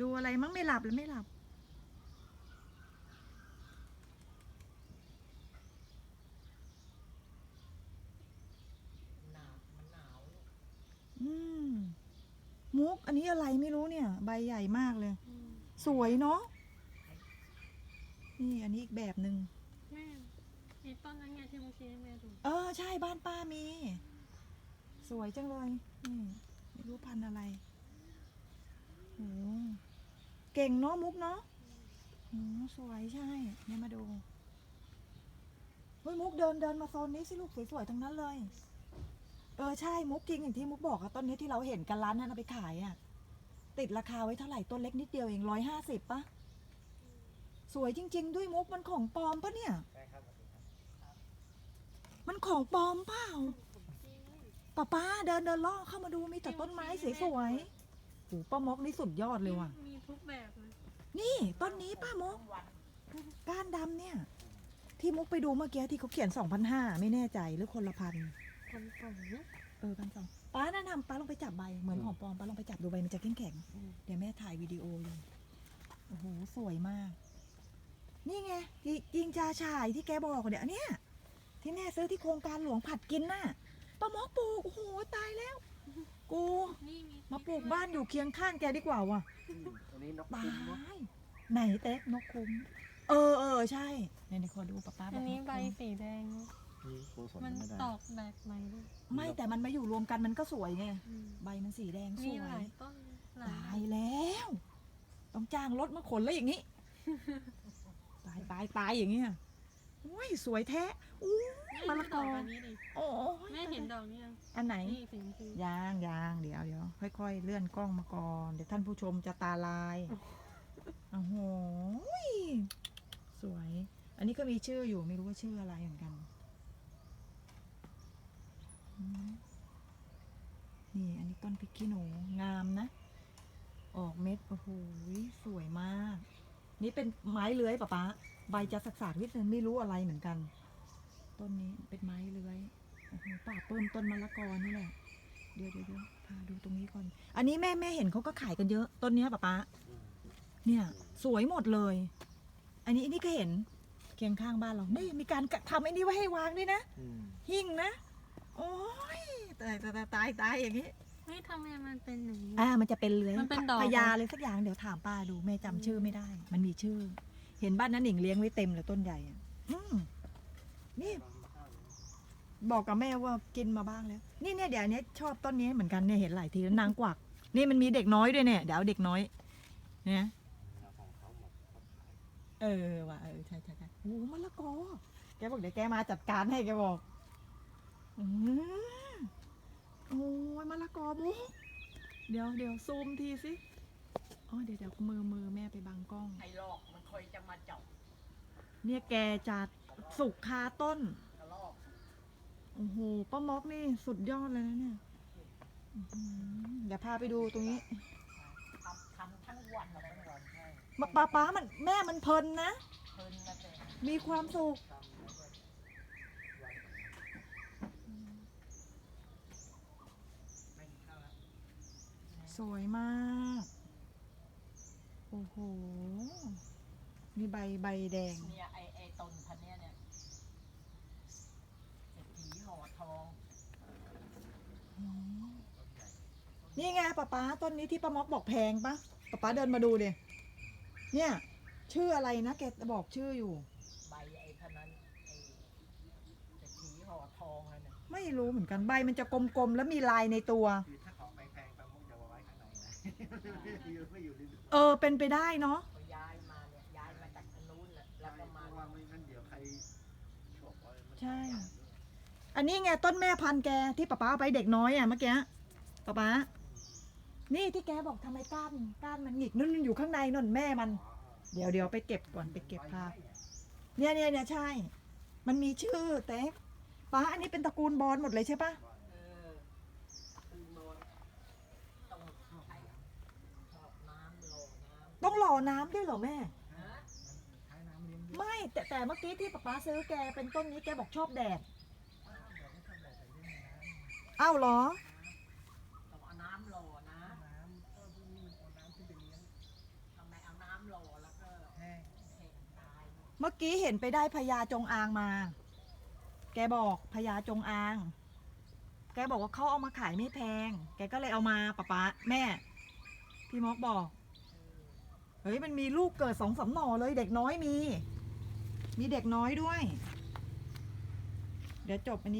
ดูอะไรมั้งไม่หลับหรือไม่หลับ หนาวมันหนาวอืม มุก อันนี้อะไรไม่รู้เนี่ย ใบใหญ่มากเลย สวยเนาะ นี่อันนี้อีกแบบหนึ่ง แม่มีต้นนั้นไงที่มุกชี้ให้แม่ดูเออ ใช่บ้านป้ามี สวยจังเลย นี่ไม่รู้พันธุ์อะไรโอ้ เก่งเนาะมุกเนาะโอ้สวยใช่เนี่ยมาดูเฮ้ยมุกเดินเดินมาโซนนี้สิลูกสวยๆทั้งนั้นเลย เออใช่มุกจริงอย่างที่มุกบอกอะต้นนี้ที่เราเห็นกันร้านนั้นเอาไปขายอะติดราคาไว้เท่าไหร่ต้นเล็กนิดเดียวเองร้อยห้าสิบปะสวยจริง ๆ ด้วยมุกมันของปลอมปะเนี่ยใช่ครับมันของปลอมเปล่าป้าป้าเดินเดินล่อเข้ามาดูมีแต่ต้นไม้สวยๆ โอ้ป้ามกนี่สุดยอดเลยว่ะ มีทุกแบบเลยนี่ต้นนี้ป้ามก ก้านดำเนี่ย ที่มุกไปดูเมื่อกี้ที่เขาเขียนสองพันห้าไม่แน่ใจหรือคนละพันคนสองเออพันสองป้าแนะนำป้าลองไปจับใบเหมือนของปลอมป้าลองไปจับดูใบมันจะแข็งแข็งๆเดี๋ยวแม่ถ่ายวิดีโอเลยโอ้โหสวยมาก นี่ไงที่ยิงจาชายที่แกบอกเนี่ยเนี่ยที่แม่ซื้อที่โครงการหลวงผัดกินน่ะป้ามกปลูกโอ้โหตายแล้ว กู นี่มีมา ปลูกบ้านอยู่เคียงข้างแกดีกว่าว่ะอันนี้นกตาคุ้มเนาะยไหนเต๊กนกคุ้ม เออเออใช่ในในขอดูป้าป้าบอัอกนนี้กใบคุ้มสีแดง นี่กูสนมันไม่ได้ตอกแบบใหม่ด้วยไม่แต่มันมาอยู่รวมกันมันก็สวยไงอืมใบมันสีแดงสมีวหลายยต้นหลาตายยแล้ว ต้องจ้างรถมาขนแล้วอย่างนี้ ตายตายตายอย่างเงี้ยโอ้ยสวยแท้อู้แม่มะดูละดกออกอันนี้ดิโอ้ยแม่เห็นดอกนี้ยังอันไหนนี่สีชมพูยางยางเดี๋ยวเดี๋ยวค่อย ๆ เลื่อนกล้องมาก่อน เดี๋ยวท่านผู้ชมจะตาลายโอ้โหยสวย อันนี้ก็มีชื่ออยู่ไม่รู้ว่าชื่ออะไรเหมือนกันอืมนี่อันนี้ต้นพริกขี้หนูงามนะ ออกเม็ดโอ้โหยสวยมาก นี่เป็นไม้เลื้อยปะป๊าใบจะสักๆนิดนึงไม่รู้อะไรเหมือนกัน ต้นนี้เป็นไม้เลื้อยโอ้โหป่าเปิ้มต้นมะละกอนี่แหละ เดี๋ยวเดี๋ยวเดี๋ยวพาดูตรงนี้ก่อน อันนี้แม่แม่เห็นเขาก็ขายกันเยอะต้นเนี้ยป๊าป๊าเนี่ย สวยหมดเลย อันนี้อันนี้ก็เห็นเคียงข้างบ้านเรานี่มีการกะทำไอ้นี่ไว้ให้วางด้วยนะอืมหิ้งนะโอ้ยตายตายตายตายตายอย่างนี้เฮ้ยทำไมมันเป็นอย่างนี้ อ่า มันจะเป็นเลื้อยมันเป็นดอก พญาเลยสักอย่างเดี๋ยวถามป้าดูแม่จำชื่อไม่ได้ มันมีชื่อ เห็นบ้านนั้นหนิงเลี้ยงไว้เต็มเลยต้นใหญ่อะอืม นี่ บอกกับแม่ว่ากินมาบ้างแล้ว นี่เนี่ยเดี๋ยวอันนี้ชอบต้นนี้เหมือนกันเนี่ยเห็นหลายทีแล้วนางกวัก นี่มันมีเด็กน้อยด้วยเนี่ยเดี๋ยวเอาเด็กน้อย เนี่ยเอาของเขาหมดเขาขายเออว่ะเออใช่ใช่ใช่โอ้มะละกอแกบอกเดี๋ยวแกมาจัดการให้แกบอกอืมโอ้ยมะละกอมุกเดี๋ยวเดี๋ยวซูมทีสิอ๋อเดี๋ยวเดี๋ยวมือมือแม่ไปบังกล้อง ไอ้ลอกมันคอยจะมาเจาะเนี่ยแกจัด สุกคาต้นกระลอกโอ้โห ป้ามอกนี่สุดยอดเลยนะเนี่ยอื้อหือเดี๋ยวพาไปดูตรงนี้ทำทำทั้งวันทั้งวันใช่ป้าป้าป้ามันแม่มันเพลินนะ เพลินนะแต่มีความสุขทำแล้วก็วันไม่กินข้าวแล้วสวยมาก โอ้โห มีใบใบแดง เนี่ยไอ้ไอ้ต้นพันเนี้ยเนี่ยเศรษฐีห่อทองนี่ไงป้าป้าต้นนี้ที่ป้ามอกบอกแพงปะป้าป้าเดินมาดูดิเนี่ย ชื่ออะไรนะแกบอกชื่ออยู่ ใบไอ้พันนั้นไอ้เศรษฐีห่อทองเลยเนี่ยไม่รู้เหมือนกันใบมันจะกลมๆแล้วมีลายในตัว คือถ้าของแพงๆปลามุกจะเอาไว้ข้างในนะอยู่ไม่อยู่ในเออเป็นไปได้เนาะ นู้นแหละแล้วก็เพมาราะว่าไม่งั้นเดี๋ยวใครฉกไว้มันใช่ อันนี้ไงต้นแม่พันธุ์แกที่ป้าป้าเอาไปเด็กน้อยอะเมื่อกี้ป้าป้านี่ที่แกบอกทำไมก้านก้านมันหงิกนั่นอยู่ข้างในนั่นแม่มัน เดี๋ยวเดี๋ยวไปเก็บก่อนไปเก็บภาพเนี่ยเนี่ยเนี่ยใช่ มันมีชื่อเต๊กป้าอันนี้เป็นตระกูลบอลหมดเลยใช่ปะเออคือโนนต้องใช้ชอบน้ำโหลน้ำต้องหล่อน้ำด้วยเหรอแม่ แต่เมื่อกี้ที่ป๊าป๊าซื้อแกเป็นต้นนี้แกบอกชอบแดดอ้าวเหรอเน้ำหอนะทำไมเอาน้ำรอแล้วก็เมื่อกี้เห็นไปได้พญาจงอางมา แกบอกพญาจงอาง แกบอกว่าเขาเอามาขายไม่แพง แกก็เลยเอามาป๊าป๊าแม่ พี่มอกบอก เฮ้ยมันมีลูกเกิดสองสามหน่อเลยเด็กน้อยมี มีเด็กน้อยด้วย เดี๋ยวจบอันนี้